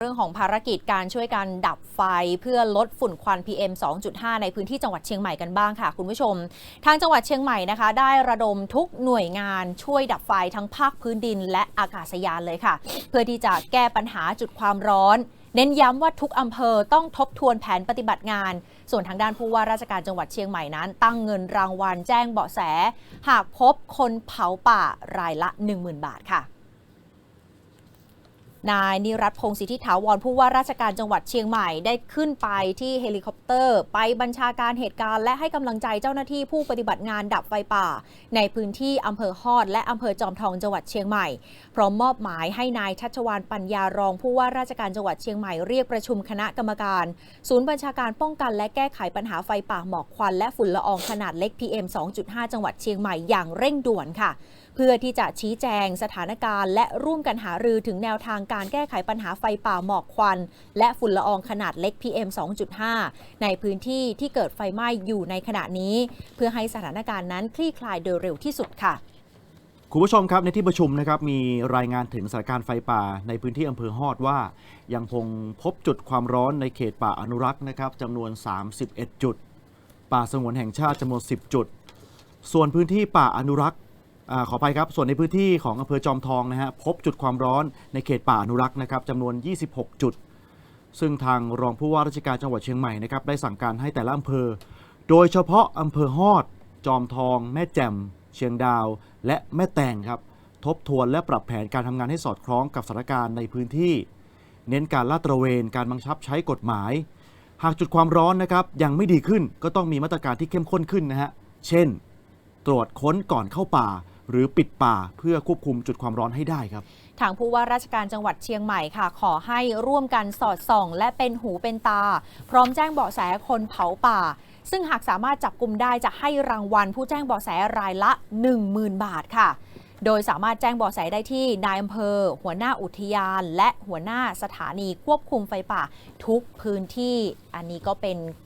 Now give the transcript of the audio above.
เรื่องของภารกิจการช่วยกันดับไฟเพื่อลดฝุ่นควัน PM 2.5 ในพื้นที่จังหวัดเชียงใหม่กันบ้างค่ะคุณผู้ชม ทางจังหวัดเชียงใหม่นะคะ ได้ระดมทุกหน่วยงานช่วยดับไฟทั้งภาคพื้นดินและอากาศยานเลยค่ะ เพื่อที่จะแก้ปัญหาจุดความร้อน เน้นย้ำว่าทุกอำเภอต้องทบทวนแผนปฏิบัติงาน ส่วนทางด้านผู้ว่าราชการจังหวัดเชียงใหม่นั้น ตั้งเงินรางวัลแจ้งเบาะแส หากพบคนเผาป่ารายละ 10,000 บาทค่ะ นายนิรัตพงศ์สิทธิถาวรผู้ว่าราชการจังหวัดเชียงใหม่ได้ขึ้นไปที่เฮลิคอปเตอร์ ไปบัญชาการเหตุการณ์และให้กำลังใจเจ้าหน้าที่ผู้ปฏิบัติงานดับไฟป่า ในพื้นที่อำเภอฮอด และอำเภอจอมทองจังหวัดเชียงใหม่ พร้อมมอบหมายให้นายชัชวานปัญญารอง ผู้ว่าราชการจังหวัดเชียงใหม่เรียกประชุมคณะกรรมการ ศูนย์บัญชาการป้องกัน และแก้ไขปัญหาไฟป่าหมอกควัน และฝุ่นละอองขนาดเล็ก PM 2.5 จังหวัดเชียงใหม่อย่างเร่งด่วนค่ะ พื่อที่จะชี้แจงสถานการณ์ และร่วมกันหารือถึงแนวทางการแก้ไขปัญหาไฟป่าหมอกควัน และฝุ่นละอองขนาดเล็ก PM 2.5 ในพื้นที่ที่เกิดไฟไหม้อยู่ในขณะนี้ เพื่อให้สถานการณ์นั้นคลี่คลายโดยเร็วที่สุดค่ะคุณผู้ชมครับในที่ประชุมนะครับมีรายงานถึงสถานการณ์ไฟป่าในพื้นที่อำเภอฮอดว่า ยังคงพบจุดความร้อนในเขตป่าอนุรักษ์นะครับจำนวน 31 จุด ป่าสงวนแห่งชาติจำนวน 10 จุด ส่วนพื้นที่ป่าอนุรักษ์ อาขออภัยครับ ส่วนในพื้นที่ของอำเภอจอมทองนะฮะพบจุดความร้อนในเขตป่าอนุรักษ์นะครับจำนวน 26 จุด ซึ่งทางรองผู้ว่าราชการจังหวัดเชียงใหม่นะครับได้สั่งการให้แต่ละอำเภอ โดยเฉพาะอำเภอฮอด จอมทอง แม่แจ่ม เชียงดาว และแม่แตงครับ ทบทวนและปรับแผนการทำงานให้สอดคล้องกับสถานการณ์ในพื้นที่ เน้นการลาดตระเวน การบังคับใช้กฎหมาย หากจุดความร้อนนะครับยังไม่ดีขึ้นก็ต้องมีมาตรการที่เข้มข้นขึ้นนะฮะ เช่น ตรวจค้นก่อนเข้าป่า หรือปิดป่าเพื่อควบคุมจุดความร้อนให้ได้ครับ ทางผู้ว่าราชการจังหวัดเชียงใหม่ค่ะ ขอให้ร่วมกันสอดส่อง และเป็นหูเป็นตา พร้อมแจ้งเบาะแสคนเผาป่า ซึ่งหากสามารถจับกลุ่มได้จะให้รางวัล ผู้แจ้งเบาะแสรายละ 10,000 บาทค่ะ โดยสามารถแจ้งเบาะแสได้ที่นายอำเภอ หัวหน้าอุทยาน และหัวหน้าสถานีควบคุมไฟป่าทุกพื้นที่ อันนี้ก็เป็น